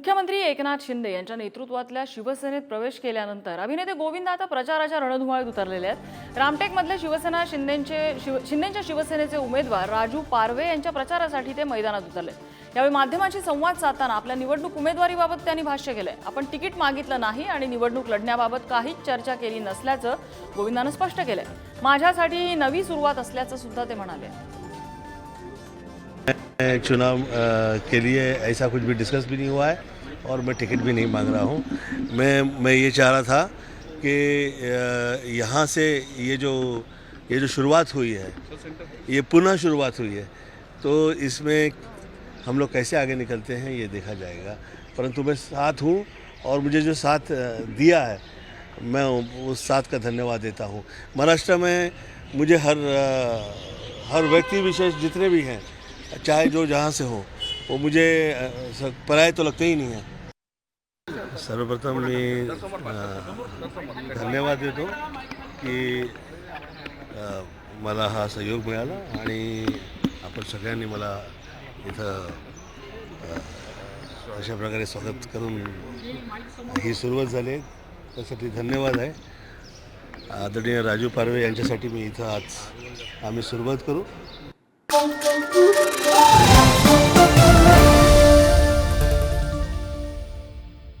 मुख्यमंत्री एकनाथ शिंदे यांच्या नेतृत्वातल्या शिवसेनेत प्रवेश केल्यानंतर अभिनेते गोविंद आता प्रचाराच्या रणधुमाळीत उतरलेले आहेत. रामटेकमधले शिवसेना शिंदेचे शिव शिंदेच्या शिवसेनेचे उमेदवार राजू पारवे यांच्या प्रचारासाठी ते मैदानात उतरले. यावेळी माध्यमांशी संवाद साधताना आपल्या निवडणूक उमेदवारीबाबत त्यांनी भाष्य केलंय. आपण तिकीट मागितलं नाही आणि निवडणूक लढण्याबाबत काहीच चर्चा केली नसल्याचं गोविंदानं स्पष्ट केलंय. माझ्यासाठी ही नवी सुरुवात असल्याचं सुद्धा ते म्हणाले. चुनाव के लिए ऐसा कुछ भी डिस्कस भी नहीं हुआ है और मैं टिकट भी नहीं मांग रहा हूँ। मैं मैं ये चाह रहा था कि यहाँ से ये जो ये जो शुरुआत हुई है, ये पुनः शुरुआत हुई है तो इसमें हम लोग कैसे आगे निकलते हैं ये देखा जाएगा। परंतु मैं साथ हूँ और मुझे जो साथ दिया है, मैं उस साथ का धन्यवाद देता हूँ। महाराष्ट्र में मुझे हर हर व्यक्ति विशेष जितने भी हैं चाहे जो जहाँ से हो वो मुझे अ, स- तो लगते ही नहीं है। सर्वप्रथम मी धन्यवाद देतो की मला हा सहयोग मिळाला आणि आपण सगळ्यांनी मला इथं अशा प्रकारे स्वागत करून ही सुरुवात झाली आहे. त्यासाठी धन्यवाद आहे. आदरणीय राजू पारवे यांच्यासाठी मी इथं आज आम्ही सुरुवात करू.